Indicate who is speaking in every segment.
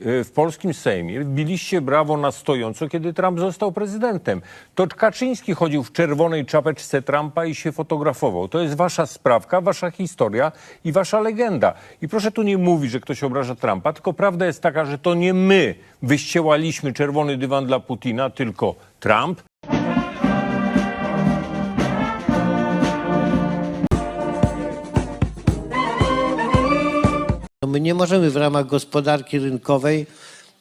Speaker 1: e, w polskim Sejmie biliście brawo na stojąco, kiedy Trump został prezydentem. To Kaczyński chodził w czerwonej czapeczce Trumpa i się fotografował. To jest wasza sprawka, wasza historia i wasza legenda. I proszę tu nie mówić, że ktoś obraża Trumpa, tylko prawda jest taka, że to nie my wyściełaliśmy czerwony dywan dla Putina, tylko Trump.
Speaker 2: No my nie możemy w ramach gospodarki rynkowej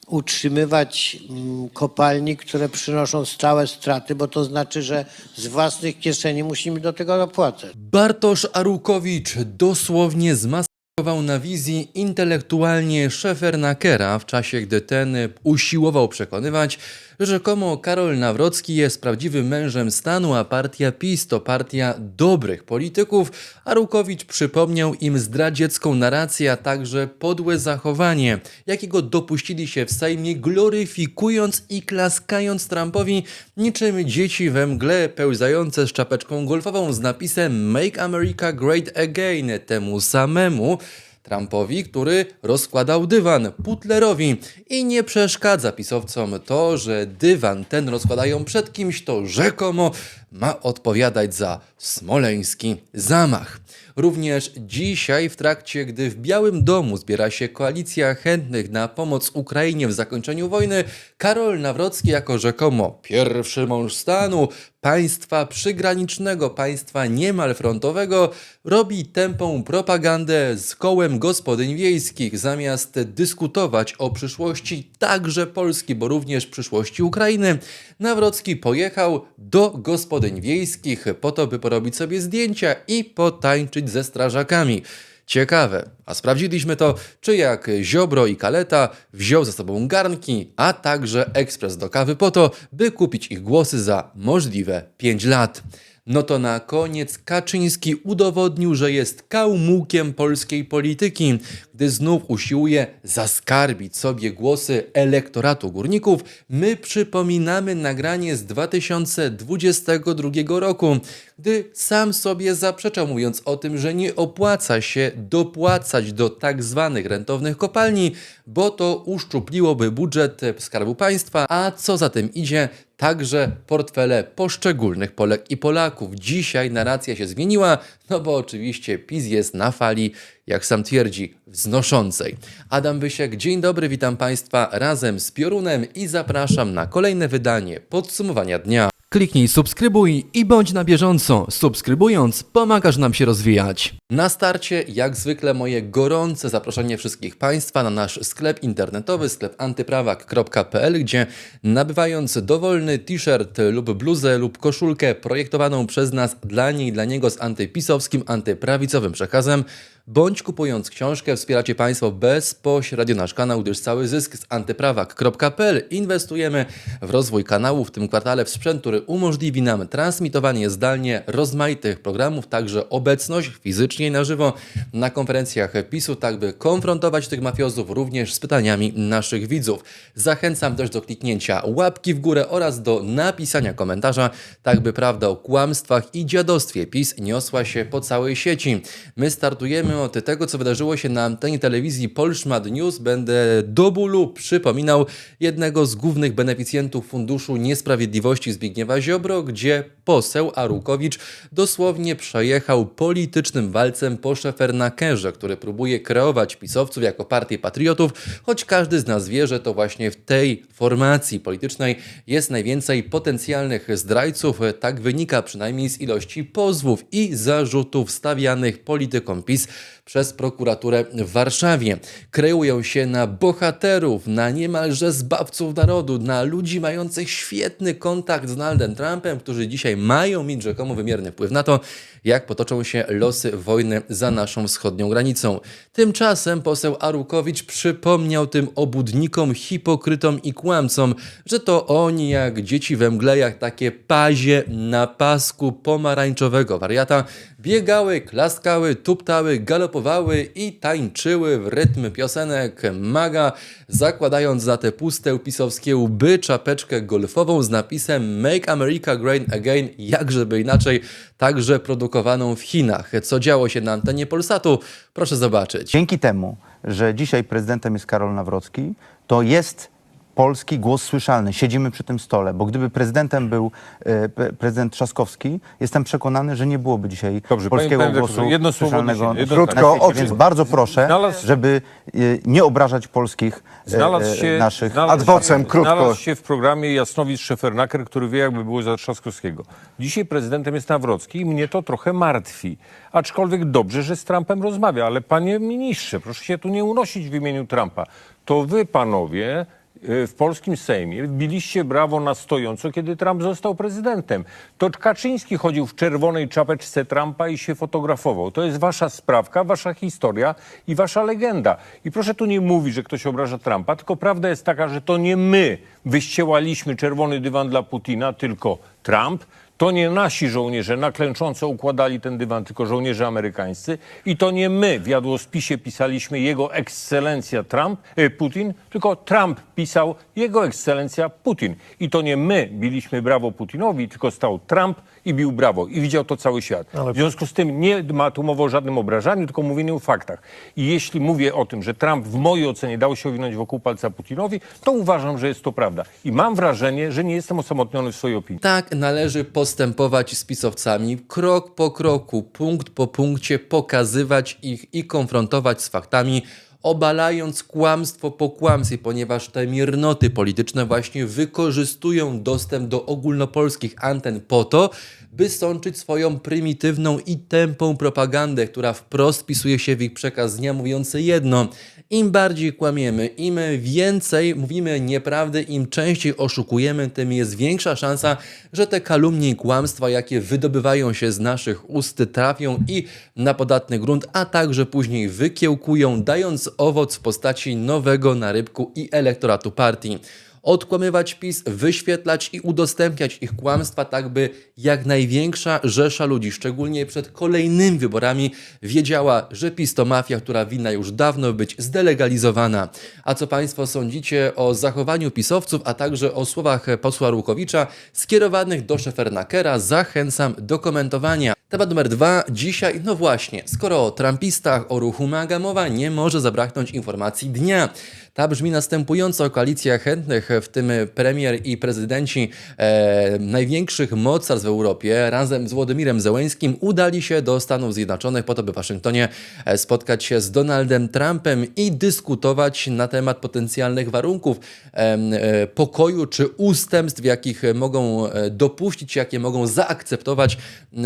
Speaker 2: utrzymywać mm, kopalni, które przynoszą stałe straty, bo to znaczy, że z własnych kieszeni musimy do tego dopłacać.
Speaker 3: Bartosz Arłukowicz dosłownie zmasakrował na wizji intelektualnie Szefernakera w czasie, gdy ten usiłował przekonywać, rzekomo Karol Nawrocki jest prawdziwym mężem stanu, a partia PiS to partia dobrych polityków. Arłukowicz przypomniał im zdradziecką narrację, a także podłe zachowanie, jakiego dopuścili się w Sejmie, gloryfikując i klaskając Trumpowi niczym dzieci we mgle pełzające z czapeczką golfową z napisem Make America Great Again temu samemu. Trumpowi, który rozkładał dywan Putlerowi i nie przeszkadza pisowcom to, że dywan ten rozkładają przed kimś, to rzekomo ma odpowiadać za smoleński zamach. Również dzisiaj, w trakcie gdy w Białym Domu zbiera się koalicja chętnych na pomoc Ukrainie w zakończeniu wojny, Karol Nawrocki jako rzekomo pierwszy mąż stanu, państwa przygranicznego, państwa niemal frontowego, robi tępą propagandę z kołem gospodyń wiejskich, zamiast dyskutować o przyszłości także Polski, bo również przyszłości Ukrainy. Nawrocki pojechał do gospodyń wiejskich po to, by porobić sobie zdjęcia i potańczyć ze strażakami. Ciekawe, a sprawdziliśmy to, czy jak Ziobro i Kaleta wziął ze sobą garnki, a także ekspres do kawy po to, by kupić ich głosy za możliwe 5 lat. No to na koniec Kaczyński udowodnił, że jest kałmukiem polskiej polityki, gdy znów usiłuje zaskarbić sobie głosy elektoratu górników. My przypominamy nagranie z 2022 roku, gdy sam sobie zaprzeczał, mówiąc o tym, że nie opłaca się dopłacać do tak zwanych rentownych kopalni, bo to uszczupliłoby budżet Skarbu Państwa, a co za tym idzie, także portfele poszczególnych Polek i Polaków. Dzisiaj narracja się zmieniła, no bo oczywiście PiS jest na fali, jak sam twierdzi, wznoszącej. Adam Wysiek, dzień dobry, witam Państwa razem z Piorunem i zapraszam na kolejne wydanie podsumowania dnia. Kliknij subskrybuj i bądź na bieżąco. Subskrybując, pomagasz nam się rozwijać. Na starcie, jak zwykle, moje gorące zaproszenie wszystkich Państwa na nasz sklep internetowy, sklep antyprawak.pl, gdzie nabywając dowolny t-shirt lub bluzę lub koszulkę projektowaną przez nas dla niej dla niego z antypisowskim, antyprawicowym przekazem, bądź kupując książkę wspieracie Państwo bezpośrednio nasz kanał, gdyż cały zysk z antyprawak.pl inwestujemy w rozwój kanału w tym kwartale w sprzęt, który umożliwi nam transmitowanie zdalnie rozmaitych programów, także obecność fizycznie na żywo na konferencjach PiSu, tak by konfrontować tych mafiozów również z pytaniami naszych widzów. Zachęcam też do kliknięcia łapki w górę oraz do napisania komentarza, tak by prawda o kłamstwach i dziadostwie PiS niosła się po całej sieci. My startujemy od tego, co wydarzyło się na antenie telewizji Polszmad News. Będę do bólu przypominał jednego z głównych beneficjentów Funduszu Niesprawiedliwości Zbigniewa Ziobro, gdzie poseł Arłukowicz dosłownie przejechał politycznym walcem po Szefernakerze, który próbuje kreować pisowców jako partię patriotów, choć każdy z nas wie, że to właśnie w tej formacji politycznej jest najwięcej potencjalnych zdrajców. Tak wynika przynajmniej z ilości pozwów i zarzutów stawianych politykom PiS przez prokuraturę w Warszawie. Kreują się na bohaterów, na niemalże zbawców narodu, na ludzi mających świetny kontakt z Donaldem Trumpem, którzy dzisiaj mają mieć rzekomo wymierny wpływ na to, jak potoczą się losy wojny za naszą wschodnią granicą. Tymczasem poseł Arłukowicz przypomniał tym obudnikom, hipokrytom i kłamcom, że to oni jak dzieci we mgle, jak takie pazie na pasku pomarańczowego wariata, biegały, klaskały, tuptały, galopowały i tańczyły w rytm piosenek maga, zakładając za te puste pisowskie łby czapeczkę golfową z napisem Make America Great Again, jakżeby inaczej, także produkowaną w Chinach. Co działo się na antenie Polsatu? Proszę zobaczyć.
Speaker 4: Dzięki temu że dzisiaj prezydentem jest Karol Nawrocki, to jest polski głos słyszalny. Siedzimy przy tym stole, bo gdyby prezydentem był e, prezydent Trzaskowski, jestem przekonany, że nie byłoby dzisiaj
Speaker 1: Dobrze,
Speaker 4: polskiego
Speaker 1: panie
Speaker 4: głosu
Speaker 1: jedno
Speaker 4: słyszalnego
Speaker 1: jedno
Speaker 4: świecie.
Speaker 5: Krótko,
Speaker 4: Więc bardzo proszę,
Speaker 1: Znalazł-
Speaker 4: żeby e, nie obrażać polskich e,
Speaker 1: Znalazł
Speaker 4: e,
Speaker 1: się,
Speaker 4: naszych...
Speaker 1: znalazł,
Speaker 5: Ad vocem, krótko.
Speaker 1: znalazł się w programie Jasnowicz Szefernaker, który wie, jakby było za Trzaskowskiego. Dzisiaj prezydentem jest Nawrocki i mnie to trochę martwi. Aczkolwiek dobrze, że z Trumpem rozmawia, ale panie ministrze, proszę się tu nie unosić w imieniu Trumpa. To wy, panowie, w polskim Sejmie biliście brawo na stojąco, kiedy Trump został prezydentem. To Kaczyński chodził w czerwonej czapeczce Trumpa i się fotografował. To jest wasza sprawka, wasza historia i wasza legenda. I proszę tu nie mówić, że ktoś obraża Trumpa, tylko prawda jest taka, że to nie my wyściełaliśmy czerwony dywan dla Putina, tylko Trump. To nie nasi żołnierze na klęcząco układali ten dywan, tylko żołnierze amerykańscy. I to nie my w jadłospisie pisaliśmy Jego Ekscelencja Trump, e, Putin, tylko Trump pisał Jego Ekscelencja Putin. I to nie my biliśmy brawo Putinowi, tylko stał Trump i bił brawo. I widział to cały świat. W związku z tym nie ma tu mowy o żadnym obrażaniu, tylko mówieniu o faktach. I jeśli mówię o tym, że Trump w mojej ocenie dał się owinąć wokół palca Putinowi, to uważam, że jest to prawda. I mam wrażenie, że nie jestem osamotniony w swojej opinii.
Speaker 3: Tak należy postępować z pisowcami, krok po kroku, punkt po punkcie, pokazywać ich i konfrontować z faktami, obalając kłamstwo po kłamstwie, ponieważ te miernoty polityczne właśnie wykorzystują dostęp do ogólnopolskich anten po to, by sączyć swoją prymitywną i tępą propagandę, która wprost pisuje się w ich przekaz dnia mówiący jedno. Im bardziej kłamiemy, im więcej mówimy nieprawdy, im częściej oszukujemy, tym jest większa szansa, że te kalumnie i kłamstwa, jakie wydobywają się z naszych ust, trafią i na podatny grunt, a także później wykiełkują, dając owoc w postaci nowego narybku i elektoratu partii odkłamywać PiS, wyświetlać i udostępniać ich kłamstwa, tak by jak największa rzesza ludzi, szczególnie przed kolejnymi wyborami, wiedziała, że PiS to mafia, która winna już dawno być zdelegalizowana. A co Państwo sądzicie o zachowaniu pisowców, a także o słowach posła Rukowicza skierowanych do Szefernakera? Zachęcam do komentowania. Temat numer dwa. Dzisiaj, no właśnie, skoro o trumpistach, o ruchu MAGA mowa, nie może zabraknąć informacji dnia. Ta brzmi następująco. Koalicja chętnych, w tym premier i prezydenci e, największych mocarstw w Europie, razem z Włodymirem Zełęskim, udali się do Stanów Zjednoczonych po to, by w Waszyngtonie e, spotkać się z Donaldem Trumpem i dyskutować na temat potencjalnych warunków e, pokoju czy ustępstw, jakich mogą e, dopuścić, jakie mogą zaakceptować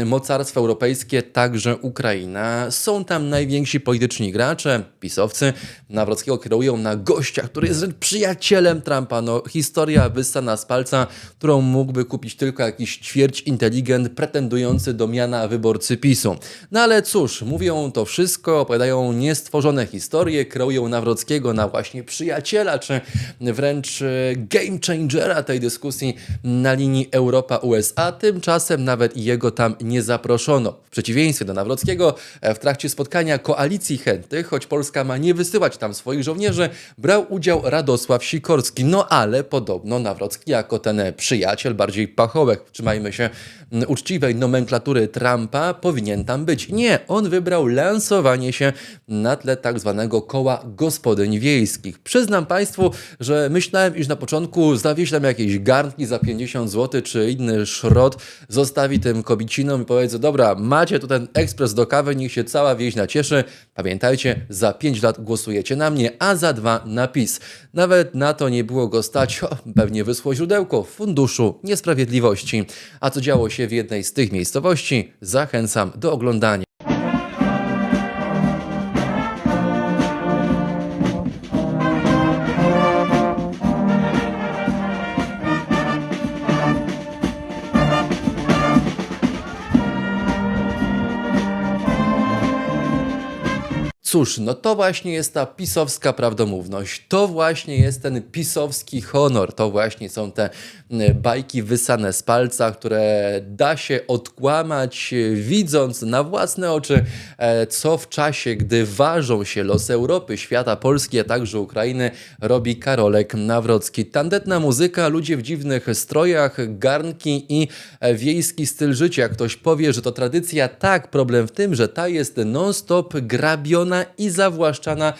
Speaker 3: mocarstwa europejskie, także Ukraina. Są tam najwięksi polityczni gracze, pisowcy. Nawrockiego kierują na gościa, który jest przyjacielem Trumpa. No, historia wyssana z palca, którą mógłby kupić tylko jakiś ćwierć inteligent pretendujący do miana wyborcy PiSu. No ale cóż, mówią to wszystko, opowiadają niestworzone historie, kreują Nawrockiego na właśnie przyjaciela, czy wręcz e, game changera tej dyskusji na linii Europa-USA. Tymczasem nawet jego tam nie zaproszono. W przeciwieństwie do Nawrockiego, e, w trakcie spotkania koalicji chętnych, choć Polska ma nie wysyłać tam swoich żołnierzy, brał udział Radosław Sikorski. No ale podobno Nawrocki jako ten przyjaciel, bardziej pachołek, trzymajmy się m, uczciwej nomenklatury Trumpa, powinien tam być. Nie, on wybrał lansowanie się na tle tak zwanego koła gospodyń wiejskich. Przyznam Państwu, że myślałem, iż na początku zawieź tam jakieś garnki za 50 zł, czy inny szrot, zostawi tym kobicinom i powiedzą, dobra, macie tu ten ekspres do kawy, niech się cała wieś nacieszy. Pamiętajcie, za 5 lat głosujecie na mnie, a za dwa na PiS. Nawet na to nie było go stać, o, pewnie wysło źródełko w Funduszu Niesprawiedliwości. A co działo się w jednej z tych miejscowości, zachęcam do oglądania. Cóż, no to właśnie jest ta pisowska prawdomówność, to właśnie jest ten pisowski honor, to właśnie są te bajki wysane z palca, które da się odkłamać, e, widząc na własne oczy, e, co w czasie, gdy ważą się losy Europy, świata, Polski, a także Ukrainy, robi Karolek Nawrocki. Tandetna muzyka, ludzie w dziwnych strojach, garnki i e, wiejski styl życia. Ktoś powie, że to tradycja, tak, problem w tym, że ta jest non-stop grabiona i zawłaszczana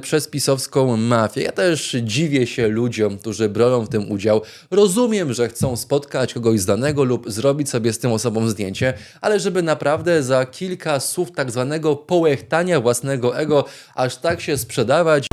Speaker 3: przez pisowską mafię. Ja też dziwię się ludziom, którzy biorą w tym udział. Rozumiem, że chcą spotkać kogoś znanego lub zrobić sobie z tą osobą zdjęcie, ale żeby naprawdę za kilka słów tak zwanego połechtania własnego ego aż tak się sprzedawać,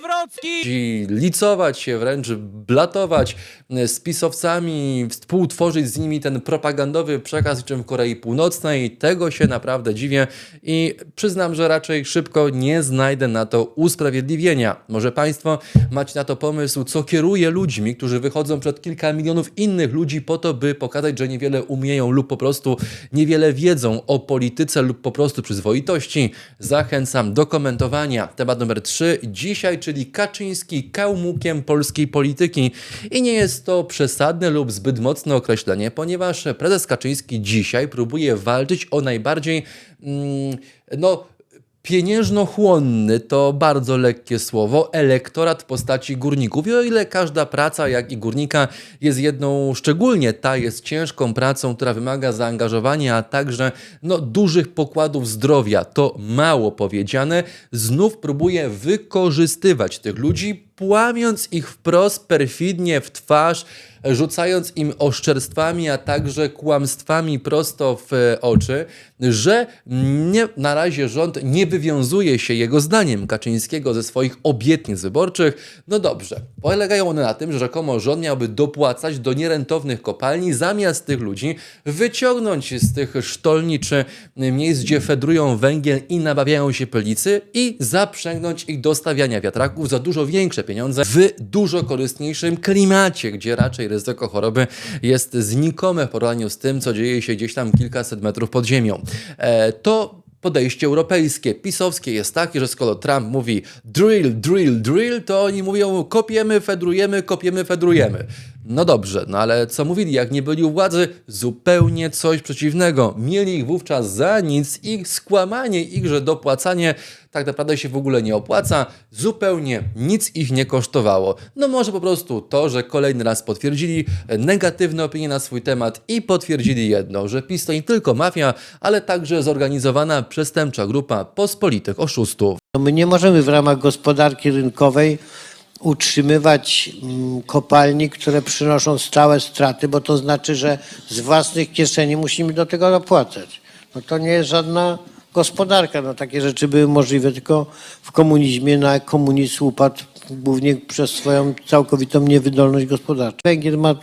Speaker 5: Karol
Speaker 3: I licować się, wręcz blatować e, z pisowcami, współtworzyć z nimi ten propagandowy przekaz, czym w Korei Północnej. Tego się naprawdę dziwię i przyznam, że raczej szybko nie znajdę na to usprawiedliwienia. Może Państwo macie na to pomysł, co kieruje ludźmi, którzy wychodzą przed kilka milionów innych ludzi po to, by pokazać, że niewiele umieją lub po prostu niewiele wiedzą o polityce lub po prostu przyzwoitości. Zachęcam do komentowania. Temat numer 3 dzisiaj, czyli Kaczyński kałmukiem polskiej polityki. I nie jest to przesadne lub zbyt mocne określenie, ponieważ prezes Kaczyński dzisiaj próbuje walczyć o najbardziej, mm, no, Pieniężnochłonny to bardzo lekkie słowo, elektorat w postaci górników. I o ile każda praca, jak i górnika, jest jedną, szczególnie ta jest ciężką pracą, która wymaga zaangażowania, a także no, dużych pokładów zdrowia, to mało powiedziane, znów próbuje wykorzystywać tych ludzi, płamiąc ich wprost, perfidnie w twarz, rzucając im oszczerstwami, a także kłamstwami prosto w e, oczy, że nie, na razie rząd nie wywiązuje się jego zdaniem Kaczyńskiego ze swoich obietnic wyborczych. No dobrze, polegają one na tym, że rzekomo rząd miałby dopłacać do nierentownych kopalni, zamiast tych ludzi wyciągnąć z tych sztolni czy miejsc, gdzie fedrują węgiel i nabawiają się pelicy i zaprzęgnąć ich do stawiania wiatraków za dużo większe pieniądze w dużo korzystniejszym klimacie, gdzie raczej ryzyko choroby jest znikome w porównaniu z tym, co dzieje się gdzieś tam kilkaset metrów pod ziemią. E, to podejście europejskie, pisowskie jest takie, że skoro Trump mówi drill, drill, drill, to oni mówią kopiemy, fedrujemy, kopiemy, fedrujemy. No dobrze, no ale co mówili, jak nie byli u władzy? Zupełnie coś przeciwnego. Mieli ich wówczas za nic, ich skłamanie, ich, że dopłacanie tak naprawdę się w ogóle nie opłaca, zupełnie nic ich nie kosztowało. No może po prostu to, że kolejny raz potwierdzili negatywne opinie na swój temat i potwierdzili jedno, że PiS to nie tylko mafia, ale także zorganizowana przestępcza grupa pospolitych oszustów.
Speaker 2: My nie możemy w ramach gospodarki rynkowej utrzymywać mm, kopalni, które przynoszą stałe straty, bo to znaczy, że z własnych kieszeni musimy do tego dopłacać. No to nie jest żadna gospodarka. No takie rzeczy były możliwe tylko w komunizmie, no a komunizm upadł głównie przez swoją całkowitą niewydolność gospodarczą. Węgiel ma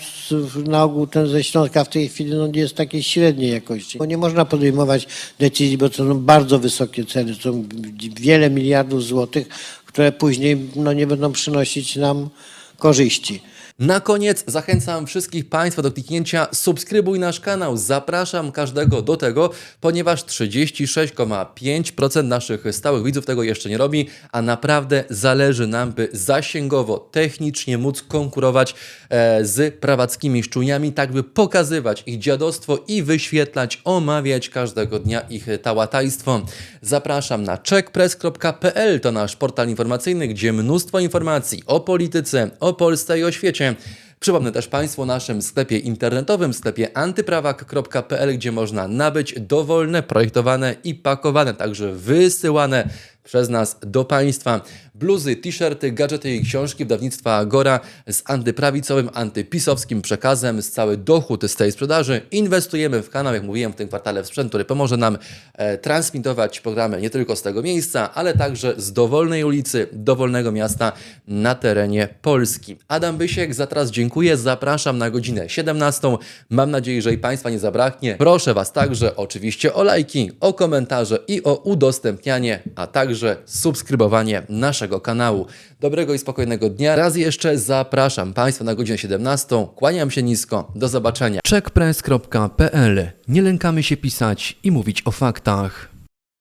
Speaker 2: na ogół ten ze Śląska w tej chwili no, jest takiej średniej jakości. Bo nie można podejmować decyzji, bo to są bardzo wysokie ceny, to są wiele miliardów złotych, które później no, nie będą przynosić nam korzyści.
Speaker 3: Na koniec zachęcam wszystkich Państwa do kliknięcia subskrybuj nasz kanał. Zapraszam każdego do tego, ponieważ 36,5% naszych stałych widzów tego jeszcze nie robi, a naprawdę zależy nam, by zasięgowo, technicznie móc konkurować e, z prawackimi szczujniami, tak by pokazywać ich dziadostwo i wyświetlać, omawiać każdego dnia ich tałatajstwo. Zapraszam na checkpress.pl, to nasz portal informacyjny, gdzie mnóstwo informacji o polityce, o Polsce i o świecie. Przypomnę też Państwu o naszym sklepie internetowym, sklepie antyprawak.pl, gdzie można nabyć dowolne, projektowane i pakowane, także wysyłane przez nas do Państwa bluzy, t-shirty, gadżety i książki wydawnictwa Agora z antyprawicowym, antypisowskim przekazem. Z cały dochód z tej sprzedaży inwestujemy w kanał, jak mówiłem, w tym kwartale w sprzęt, który pomoże nam e, transmitować programy nie tylko z tego miejsca, ale także z dowolnej ulicy, dowolnego miasta na terenie Polski. Adam Bysiek, za teraz dziękuję, zapraszam na godzinę 17. Mam nadzieję, że i Państwa nie zabraknie. Proszę Was także oczywiście o lajki, o komentarze i o udostępnianie, a także subskrybowanie naszego kanału. Dobrego i spokojnego dnia. Raz jeszcze zapraszam Państwa na godzinę 17. Kłaniam się nisko. Do zobaczenia.
Speaker 6: checkpress.pl. Nie lękamy się pisać i mówić o faktach.